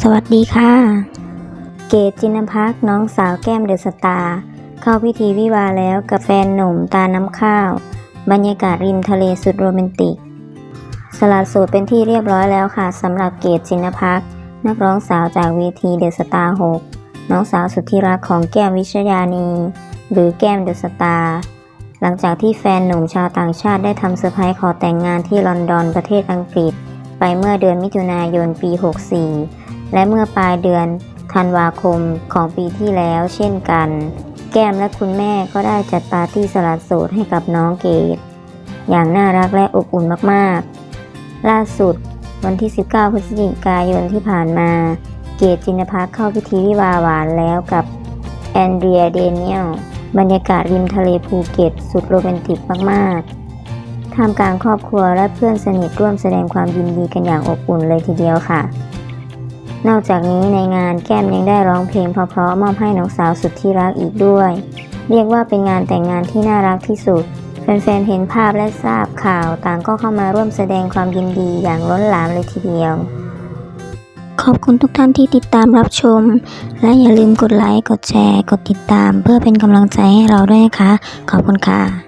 สวัสดีค่ะ เกตจินพักน้องสาวแก้มเดอะสตาร์เข้าพิธีวิวาแล้วกับแฟนหนุ่มตาน้ำข้าว บรรยากาศริมทะเลสุดโรแมนติก สลัดโสดเป็นที่เรียบร้อยแล้วค่ะสำหรับเกตจินพักนักร้องสาวจากเวทีเดอะสตาร์6น้องสาวสุดที่รักของแก้มวิชยานี หรือแก้มเดอะสตาร์หลังจากที่แฟนหนุ่มชาวต่างชาติได้ทำเซอร์ไพรส์ขอแต่งงานที่ลอนดอนประเทศอังกฤษ ไปเมื่อเดือนมิถุนายนปี 64 และเมื่อปลายเดือนธันวาคมของปีที่แล้วเช่นกัน แก้มและคุณแม่ก็ได้จัดปาร์ตี้สลัดโสดให้กับน้องเกดอย่างน่ารักและอบอุ่นมากๆ ล่าสุดวันที่ 19 พฤศจิกายนที่ผ่านมา เกดจินพักเข้าพิธีวิวาห์หวานแล้วกับแอนเดรียเดเนียลบรรยากาศริมทะเลภูเก็ตสุดโรแมนติกมากๆ ท่ามกลางครอบครัวและเพื่อนสนิทร่วมแสดงความยินดีกันอย่างอบอุ่นเลยทีเดียวค่ะ นอกจากนี้ในงานแก้มยังได้ร้องเพลงเพราะๆมอบให้น้องสาวสุดที่รักอีกด้วย เรียกว่าเป็นงานแต่งงานที่น่ารักที่สุดแฟนๆเห็นภาพและทราบข่าวต่างก็เข้ามาร่วมแสดงความยินดีอย่างล้นหลามเลยทีเดียวขอบคุณทุกท่านที่ติดตามรับชม และอย่าลืมกดไลค์ กดแชร์ กดติดตาม เพื่อเป็นกำลังใจให้เราด้วยนะคะ ขอบคุณค่ะ